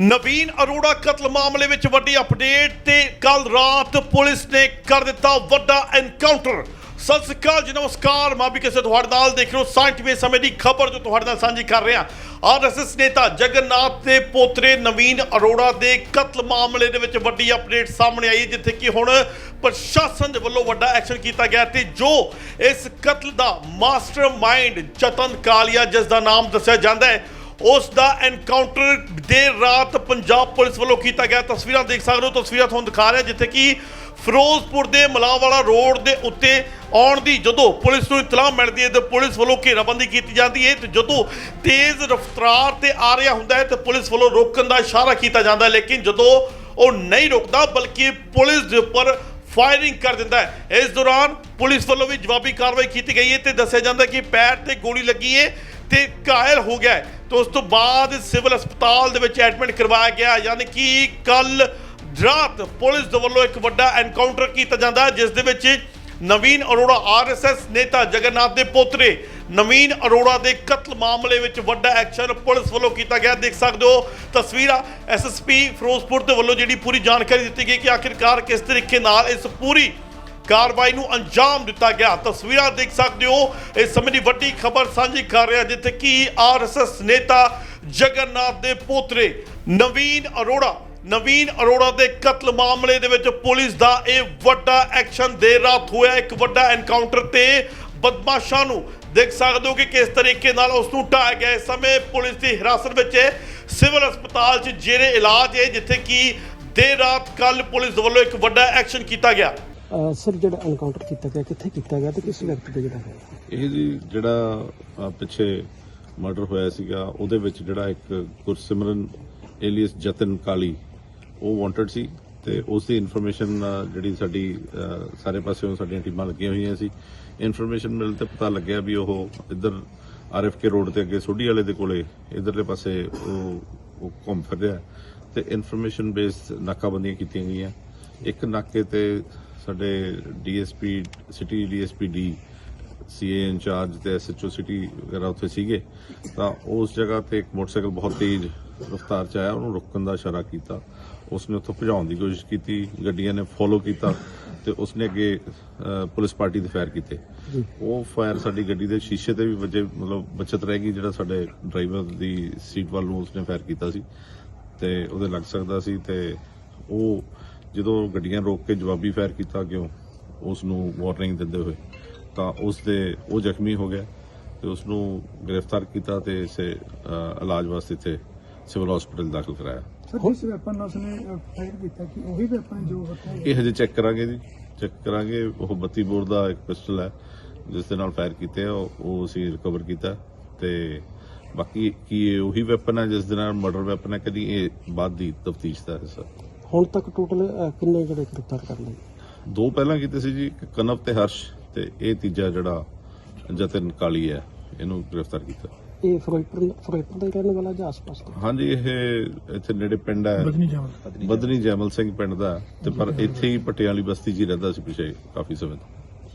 ਨਵੀਨ ਅਰੋੜਾ ਕਤਲ ਮਾਮਲੇ ਵਿੱਚ ਵੱਡੀ ਅਪਡੇਟ ਤੇ ਕੱਲ ਰਾਤ ਪੁਲਿਸ ਨੇ ਕਰ ਦਿੱਤਾ ਵੱਡਾ ਐਨਕਾਊਂਟਰ ਸਤਿ ਸ਼੍ਰੀ ਅਕਾਲ ਜੀ, ਨਮਸਕਾਰ। ਮੈਂ ਵੀ ਕਿਸੇ ਤੁਹਾਡੇ ਨਾਲ ਦੇਖ ਰਹੇ ਹੋ ਸਾਇੰਟਿਫਿਕ ਸਮੇਂ ਦੀ ਖਬਰ ਜੋ ਤੁਹਾਡੇ ਨਾਲ ਸਾਂਝੀ ਕਰ ਰਿਹਾ ਆਰਐਸਐਸ ਨੇਤਾ ਜਗਨਨਾਥ ਦੇ ਪੋਤਰੇ ਨਵੀਨ ਅਰੋੜਾ ਦੇ ਕਤਲ ਮਾਮਲੇ ਦੇ ਵਿੱਚ ਵੱਡੀ ਅਪਡੇਟ ਸਾਹਮਣੇ ਆਈ ਜਿੱਥੇ ਕਿ ਹੁਣ ਪ੍ਰਸ਼ਾਸਨ ਦੇ ਵੱਲੋਂ ਵੱਡਾ ਐਕਸ਼ਨ ਕੀਤਾ ਗਿਆ ਤੇ ਜੋ ਇਸ ਕਤਲ ਦਾ ਮਾਸਟਰਮਾਈਂਡ ਜਤਨ ਕਾਲੀਆ ਜਿਸ ਦਾ ਨਾਮ ਦੱਸਿਆ ਜਾਂਦਾ ਹੈ ਉਸ ਦਾ ਐਨਕਾਊਂਟਰ ਦੇਰ ਰਾਤ ਪੰਜਾਬ ਪੁਲਿਸ ਵੱਲੋਂ ਕੀਤਾ ਗਿਆ। ਤਸਵੀਰਾਂ ਦੇਖ ਸਕਦੇ ਹੋ, ਤਸਵੀਰਾਂ ਤੁਹਾਨੂੰ ਦਿਖਾ ਰਿਹਾ, ਜਿੱਥੇ ਕਿ ਫਿਰੋਜ਼ਪੁਰ ਦੇ ਮਲਾਵਾਲਾ ਰੋਡ ਦੇ ਉੱਤੇ ਆਉਣ ਦੀ ਜਦੋਂ ਪੁਲਿਸ ਨੂੰ ਇਤਲਾਹ ਮਿਲਦੀ ਹੈ, ਤੇ ਪੁਲਿਸ ਵੱਲੋਂ ਘੇਰਾਬੰਦੀ ਕੀਤੀ ਜਾਂਦੀ ਹੈ, ਤੇ ਜਦੋਂ ਤੇਜ਼ ਰਫ਼ਤਾਰ ਤੇ ਆ ਰਿਹਾ ਹੁੰਦਾ ਹੈ, ਤੇ ਪੁਲਿਸ ਵੱਲੋਂ ਰੋਕਣ ਦਾ ਇਸ਼ਾਰਾ ਕੀਤਾ ਜਾਂਦਾ ਹੈ, ਲੇਕਿਨ ਜਦੋਂ ਉਹ ਨਹੀਂ ਰੁਕਦਾ, ਬਲਕਿ ਪੁਲਿਸ ਦੇ ਉੱਪਰ ਫਾਇਰਿੰਗ ਕਰ ਦਿੰਦਾ ਹੈ। ਇਸ ਦੌਰਾਨ ਪੁਲਿਸ ਵੱਲੋਂ ਵੀ ਜਵਾਬੀ ਕਾਰਵਾਈ ਕੀਤੀ ਗਈ ਹੈ, ਤੇ ਦੱਸਿਆ ਜਾਂਦਾ ਕਿ ਪੈਰ ਤੇ ਗੋਲੀ ਲੱਗੀ ਹੈ ਤੇ ਘਾਇਲ ਹੋ ਗਿਆ ਹੈ। ਤੇ ਉਸ ਤੋਂ ਬਾਅਦ ਸਿਵਲ ਹਸਪਤਾਲ ਦੇ ਵਿੱਚ ਐਡਮਿਟ ਕਰਵਾਇਆ ਗਿਆ, ਯਾਨੀ ਕਿ ਕੱਲ ਰਾਤ ਪੁਲਿਸ ਦੇ ਵੱਲੋਂ ਇੱਕ ਵੱਡਾ ਐਨਕਾਊਂਟਰ ਕੀਤਾ ਜਾਂਦਾ ਜਿਸ ਦੇ ਵਿੱਚ ਨਵੀਨ ਅਰੋੜਾ ਆਰਐਸਐਸ ਨੇਤਾ ਜਗਨਨਾਥ ਦੇ ਪੋਤਰੇ ਨਵੀਨ ਅਰੋੜਾ ਦੇ ਕਤਲ ਮਾਮਲੇ ਵਿੱਚ ਵੱਡਾ ਐਕਸ਼ਨ ਪੁਲਿਸ ਵੱਲੋਂ ਕੀਤਾ ਗਿਆ। ਦੇਖ ਸਕਦੇ ਹੋ ਤਸਵੀਰਾਂ ਐਸਐਸਪੀ ਫਿਰੋਜ਼ਪੁਰ ਦੇ ਵੱਲੋਂ ਜਿਹੜੀ ਪੂਰੀ ਜਾਣਕਾਰੀ ਦਿੱਤੀ ਗਈ ਕਿ ਆਖਿਰਕਾਰ ਕਿਸ ਤਰੀਕੇ ਨਾਲ ਇਸ ਪੂਰੀ ਕਾਰਵਾਈ ਨੂੰ ਅੰਜਾਮ ਦਿੱਤਾ ਗਿਆ। ਤਸਵੀਰਾਂ ਦੇਖ ਸਕਦੇ ਹੋ। ਇਸ ਸਮੇਂ ਦੀ ਵੱਡੀ ਖਬਰ ਸਾਂਝੀ ਕਰ ਰਿਹਾ ਜਿੱਥੇ ਕਿ ਆਰਐਸਐਸ ਨੇਤਾ ਜਗਨਨਾਥ ਦੇ ਪੋਤਰੇ ਨਵੀਨ ਅਰੋੜਾ ਨਵੀਨ ਅਰੋੜਾ ਦੇ ਕਤਲ ਮਾਮਲੇ ਦੇ ਵਿੱਚ ਪੁਲਿਸ ਦਾ ਇਹ ਵੱਡਾ ਐਕਸ਼ਨ ਦੇਰ ਰਾਤ ਹੋਇਆ। ਇੱਕ ਵੱਡਾ ਐਨਕਾਊਂਟਰ ਤੇ ਬਦਮਾਸ਼ਾਂ ਨੂੰ ਦੇਖ ਸਕਦੇ ਹੋ ਕਿ ਕਿਸ ਤਰੀਕੇ ਨਾਲ ਉਸ ਨੂੰ ਢਾਇਆ ਗਿਆ। ਇਸ ਸਮੇਂ ਪੁਲਿਸ ਦੀ ਹਿਰਾਸਤ ਵਿੱਚ ਸਿਵਲ ਹਸਪਤਾਲ 'ਚ ਜੇਰੇ ਇਲਾਜ ਹੈ, ਜਿੱਥੇ ਕਿ ਦੇਰ ਰਾਤ ਕੱਲ ਪੁਲਿਸ ਵੱਲੋਂ ਇੱਕ ਵੱਡਾ ਐਕਸ਼ਨ ਕੀਤਾ ਗਿਆ। ਸਰ ਜਿਹੜਾ ਐਨਕਾਊਂਟਰ ਕੀਤਾ ਗਿਆ ਕਿੱਥੇ ਕੀਤਾ ਗਿਆ ਤੇ ਕਿਸ ਵਿਅਕਤੀ ਤੇ ਜਿਹੜਾ ਹੈ ਇਹ ਜੀ ਜਿਹੜਾ ਅਹ, ਪਿੱਛੇ ਮਰਡਰ ਹੋਇਆ ਸੀਗਾ ਉਹਦੇ ਵਿੱਚ ਜਿਹੜਾ ਇੱਕ ਗੁਰਸਿਮਰਨ ਏਲੀਅਸ ਜਤਨ ਕਾਲੀ ਉਹ ਵਾਂਟਡ ਸੀ ਤੇ ਉਸ ਦੀ ਇਨਫੋਰਮੇਸ਼ਨ ਜਿਹੜੀ ਸਾਡੀ ਅਹ, ਸਾਰੇ ਪਾਸਿਓਂ ਸਾਡੀਆਂ ਟੀਮਾਂ ਲੱਗੀਆਂ ਹੋਈਆਂ ਸੀ। ਇਨਫੋਰਮੇਸ਼ਨ ਮਿਲ ਤੇ ਪਤਾ ਲੱਗਿਆ ਵੀ ਉਹ ਇੱਧਰ ਆਰਐਫਕੇ ਰੋਡ ਤੇ ਅੱਗੇ ਸੋਢੀ ਵਾਲੇ ਦੇ ਕੋਲੇ ਇਧਰਲੇ ਪਾਸੇ ਉਹ ਉਹ ਘੁੰਮ ਫਿਰ ਰਿਹਾ ਤੇ ਇਨਫੋਰਮੇਸ਼ਨ ਬੇਸਡ ਨਾਕਾਬੰਦੀਆਂ ਕੀਤੀਆਂ ਗਈਆਂ। ਇੱਕ ਨਾਕੇ ਤੇ ਸਾਡੇ DSP city DSP D CA incharge ਤੇ ਐਸਐਚਓ ਸਿਟੀ ਵਗੈਰਾ ਉੱਥੇ ਸੀਗੇ। ਤਾਂ ਉਸ ਜਗ੍ਹਾ ਤੇ ਇੱਕ ਮੋਟਰਸਾਈਕਲ ਬਹੁਤ ਤੇਜ਼ ਰਫ਼ਤਾਰ ਚ ਆਇਆ ਉਹਨੂੰ ਰੋਕਣ ਦਾ ਇਸ਼ਾਰਾ ਕੀਤਾ। ਉਸਨੇ ਉੱਥੋਂ ਭਜਾਉਣ ਦੀ ਕੋਸ਼ਿਸ਼ ਕੀਤੀ ਗੱਡੀਆਂ ਨੇ ਫੋਲੋ ਕੀਤਾ ਤੇ ਉਸਨੇ ਅੱਗੇ ਪੁਲਿਸ ਪਾਰਟੀ ਦੇ ਫਾਇਰ ਕੀਤੇ। ਉਹ ਫਾਇਰ ਸਾਡੀ ਗੱਡੀ ਦੇ ਸ਼ੀਸ਼ੇ ਤੇ ਵੀ ਵੱਜੇ ਮਤਲਬ ਬਚਤ ਰਹਿ ਗਈ ਜਿਹੜਾ ਸਾਡੇ ਡਰਾਈਵਰ ਦੀ ਸੀਟ ਵੱਲ ਨੂੰ ਉਸਨੇ ਫਾਇਰ ਕੀਤਾ ਸੀ। ਤੇ ਉਹਦੇ ਲੱਗ ਸਕਦਾ ਸੀ ਤੇ ਉਹ ਜਦੋਂ ਗੱਡੀਆਂ ਰੋਕ ਕੇ ਜਵਾਬੀ ਫਾਇਰ ਕੀਤਾ ਕਿਉਂ ਉਸ ਨੂੰ ਵਾਰਨਿੰਗ ਦਿੰਦੇ ਹੋਏ ਤਾਂ ਉਸ ਦੇ ਉਹ ਜ਼ਖਮੀ ਹੋ ਗਿਆ ਤੇ ਉਸ ਨੂੰ ਗ੍ਰਿਫਤਾਰ ਕੀਤਾ ਤੇ ਇਸੇ ਇਲਾਜ ਵਾਸਤੇ ਇੱਥੇ ਸਿਵਲ ਹਸਪੀਟਲ ਦਾਖਲ ਕਰਾਇਆ। ਸਰ ਜਿਸ ਵੈਪਨ ਨਾਲ ਉਸਨੇ ਫਾਇਰ ਕੀਤਾ ਕਿ ਉਹੀ ਵੈਪਨ ਜੋ ਹੱਥੋਂ ਇਹ ਹਜੇ ਚੈੱਕ ਕਰਾਂਗੇ ਜੀ। ਚੈੱਕ ਕਰਾਂਗੇ ਉਹ 32 ਬੋਰ ਦਾ ਇੱਕ ਪਿਸਟਲ ਹੈ ਜਿਸ ਦੇ ਨਾਲ ਫਾਇਰ ਕੀਤੇ ਆ ਉਹ ਉਹ ਅਸੀਂ ਰਿਕਵਰ ਕੀਤਾ ਤੇ ਬਾਕੀ ਕੀ ਇਹ ਉਹੀ ਵੈਪਨ ਹੈ ਜਿਸ ਦੇ ਨਾਲ ਮਰਡਰ ਵੈਪਨ ਹੈ ਕਦੀ ਇਹ ਬਾਅਦ ਦੀ ਤਫਤੀਸ਼ ਦਾ ਹਿੱਸਾ ਹੁਣ ਤੱਕ ਟੋਟਲ ਕਿੰਨੇ ਜਿਹੜੇ ਗ੍ਰਿਫਤਾਰ ਕਰ ਲਏ? ਦੋ ਪਹਿਲਾਂ ਕੀਤੇ ਸੀ ਜੀ ਇੱਕ ਕਨਵ ਤੇ ਹਰਸ਼ ਤੇ ਇਹ ਤੀਜਾ ਜਿਹੜਾ ਜਤਨ ਕਾਲੀ ਹੈ ਇਹਨੂੰ ਗ੍ਰਿਫਤਾਰ ਕੀਤਾ। ਇਹ ਫਿਰੋਜ਼ਪੁਰ ਫਿਰੋਜ਼ਪੁਰ ਦਾ ਹੀ ਰਹਿਣ ਵਾਲਾ ਜਾਂ ਆਸ-ਪਾਸ ਦਾ? ਹਾਂਜੀ ਇਹ ਇੱਥੇ ਨੇੜੇ ਪਿੰਡ ਹੈ। ਬਦਨੀ ਜੈਮਲ। ਸਿੰਘ ਪਿੰਡ ਦਾ ਤੇ ਪਰ ਇੱਥੇ ਹੀ ਪਟਿਆਲੀ ਬਸਤੀ 'ਚ ਹੀ ਰਹਿੰਦਾ ਸੀ ਪਿਛੇ ਕਾਫੀ ਸਮੇਂ ਤੋਂ।